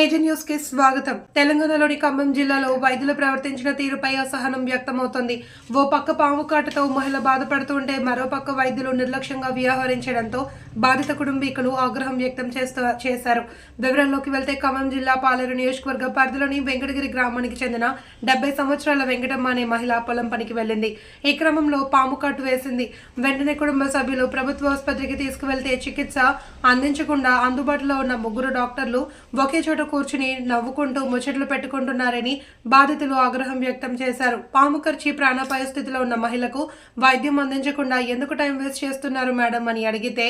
AG న్యూస్కి స్వాగతం. తెలంగాణలోని ఖమ్మం జిల్లాలో వైద్యులు ప్రవర్తించిన తీరుపై అసహనం వ్యక్తమవుతోంది. ఓ పక్క పాము కాటుతో మహిళ బాధపడుతుంటే మరో పక్క వైద్యులు నిర్లక్ష్యంగా వ్యవహరించడంతో బాధిత కుటుంబీకులు ఆగ్రహం వ్యక్తం చేస్తూ చేశారు. వివరాల్లోకి వెళ్తే ఖమ్మం జిల్లా పాలేరు నియోజకవర్గ పరిధిలోని వెంకటగిరి గ్రామానికి చెందిన డెబ్బై సంవత్సరాల వెంకటమ్మ అనే మహిళ పొలం పనికి వెళ్ళింది. ఈ క్రమంలో పాము కాటు వేసింది. వెంటనే కుటుంబ సభ్యులు ప్రభుత్వ ఆసుపత్రికి తీసుకువెళ్తే చికిత్స అందించకుండా అందుబాటులో ఉన్న ముగ్గురు డాక్టర్లు ఒకే చోట కూర్చుని నవ్వుకుంటూ ముచ్చట్లు పెట్టుకుంటున్నారని బాధితులు ఆగ్రహం వ్యక్తం చేశారు. పాము ఖర్చి ప్రాణాపాయ స్థితిలో ఉన్న మహిళకు వైద్యం అందించకుండా ఎందుకు టైం వేస్ట్ చేస్తున్నారు మేడం అని అడిగితే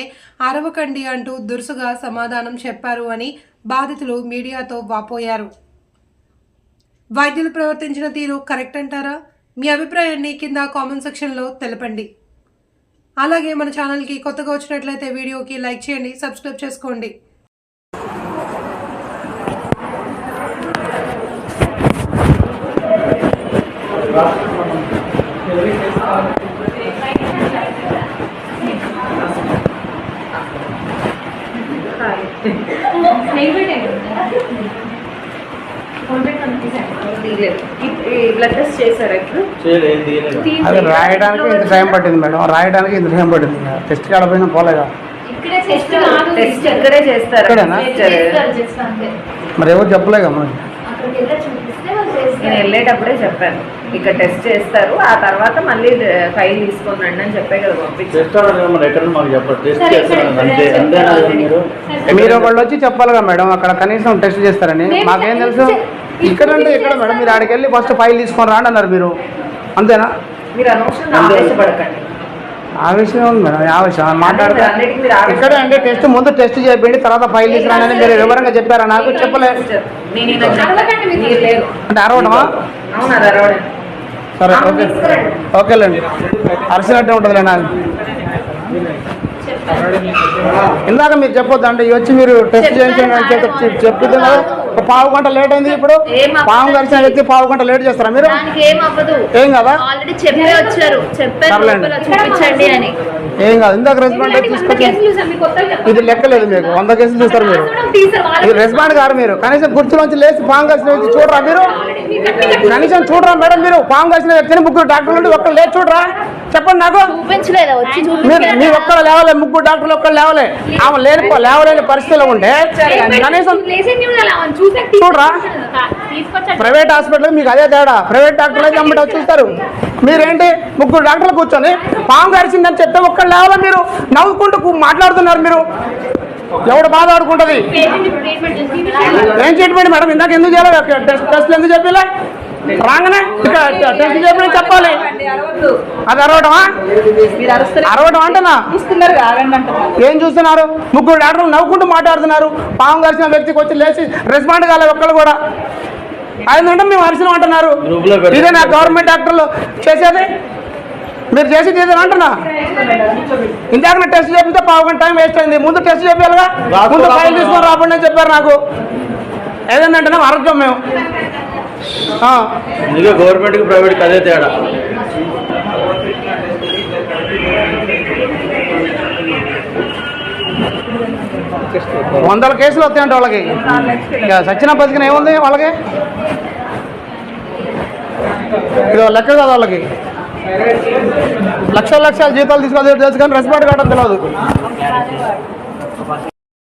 అరవకండి అంటూ దురుసుగా సమాధానం చెప్పారు అని బాధితులు మీడియాతో వాపోయారు. వైద్యులు ప్రవర్తించిన తీరు కరెక్ట్ అంటారా? మీ అభిప్రాయాన్ని కింద కామెంట్ సెక్షన్లో తెలపండి. అలాగే మన ఛానల్కి కొత్తగా వచ్చినట్లయితే వీడియోకి లైక్ చేయండి సబ్స్క్రైబ్ చేసుకోండి. బ్లడ్ టెస్ట్ చేశారా అది రాయడానికి ఇంత టైం పట్టింది మేడం. రాయడానికి ఇంత టైం పట్టింది. టెస్ట్ కాడ పోయినా పోలేదా? ఇక్కడే టెస్ట్ ఇక్కడే చేస్తారా? మరి ఎవరు చెప్పలేగా మనకి అక్కడికి వెళ్ళి చూపిస్తే వాళ్ళు నేను వెళ్ళేటప్పుడే చెప్పాను. ఇక్కడ టెస్ట్ చేస్తారు. ఆ తర్వాత మళ్ళీ ఫైల్ తీసుకొని రండి అని చెప్పే కదా పంపించారు మరి? ఒకళ్ళు వచ్చి చెప్పాలిగా మేడం అక్కడ కనీసం టెస్ట్ చేస్తారని. మాకేం తెలుసు? ఇక్కడ ఇక్కడ అంటే ఇక్కడ మేడం మీరు ఆడికి వెళ్ళి ఫస్ట్ ఫైల్ తీసుకొని రాండి అన్నారు మీరు. అంతేనా? మీరు అనవసరంగా అంతే. ఆవేశపడకండి. ఆ విషయం ఉంది మేడం ఆ విషయం. మాట్లాడితే ఇక్కడే అంటే టెస్ట్ ముందు టెస్ట్ చేయండి తర్వాత ఫైల్ తీసుకురానని మీరు వివరంగా చెప్పారా? నాకు చెప్పలేదు అంటే అరవడమా సరే ఓకే. ఓకేలేండి అరిసినట్టే ఉంటుందిలే నాకు ఇందాక మీరు చెప్పొద్దు అంటే వచ్చి మీరు టెస్ట్ చేయించండి అని చెప్పి చెప్పింది కదా. పావు గంట లేట్ అయింది ఇప్పుడు. పాము కలిసిన వ్యక్తి పావు గంట లేట్ చేస్తారా మీరు? ఏం కదా? ఏం కాదు. ఇందాక రెస్పాండ్ తీసుకొచ్చి ఇది లెక్కలేదు మీకు. వంద కేసులు చూస్తారు మీరు. రెస్పాండ్ గారు మీరు. కనీసం కుర్చీలోంచి లేచి పాము కలిసిన వ్యక్తి చూడరా మీరు? కనీసం చూడరా మేడం మీరు? పాము కలిసిన వ్యక్తిని ముగ్గురు డాక్టర్లు ఉండి ఒక్కరు లేచి చూడరా? చెప్పండి నాకు. మీరు మీ ఒక్కరు లేవలే ముగ్గురు డాక్టర్లు ఒక్కరు లేవలే. ఆమె లేని లేవలేని పరిస్థితిలో ఉంటే కనీసం చూడరా? ప్రైవేట్ హాస్పిటల్ మీకు అదే తేడా. ప్రైవేట్ డాక్టర్లు అయితే అమ్మట చూస్తారు. మీరేంటి? ముగ్గురు డాక్టర్లు కూర్చొని పాము గడిచిందని చెప్తే ఒక్కరు లేవాలా మీరు. నవ్వుకుంటూ మాట్లాడుతున్నారు మీరు. ఎవడు బాధ ఆడుకుంటుంది? ఏం ట్రీట్మెంట్ మేడం? ఇందాక ఎందుకు చేయాలి? టెస్ట్ టెస్ట్లు ఎందుకు చెప్పలే రాగానే? టెస్ట్ చెప్పి చెప్పాలి. అది అరవటమా? అరవటం అంటేనా ఏం చూస్తున్నారు? ముగ్గురు డాక్టర్లు నవ్వుకుంటూ మాట్లాడుతున్నారు. పాము కలిసిన వ్యక్తికి వచ్చి లేచి రెస్పాండ్ కాలేదు ఒక్కళ్ళు కూడా. అయిందంటే మేము అరిసినాం అంటున్నారు. ఇదే నా గవర్నమెంట్ డాక్టర్లు చేసేది? మీరు చేసేది ఇదేనా అంటున్నా? ఇందాక టెస్ట్ చేపితే పావు గంట టైం వేస్ట్ అయింది. ముందు టెస్ట్ చేయాలిగా రాసుకో, ముందు ఫైల్. తీసుకొని రాబండి అని చెప్పారు నాకు. ఏదంటే ఆరోగ్యం మేము. ఆ. అందుకే గవర్నమెంట్కి ప్రైవేట్కి అదే తేడా. వందల కేసులు వస్తాయంట వాళ్ళకి. సచిన బతికిన ఏముంది వాళ్ళకి? ఇది లెక్క కదా వాళ్ళకి. లక్షల లక్షల జీతాలు తీసుకోవాలి తెలుసు కానీ రెస్పాండ్ కావడం తెలియదు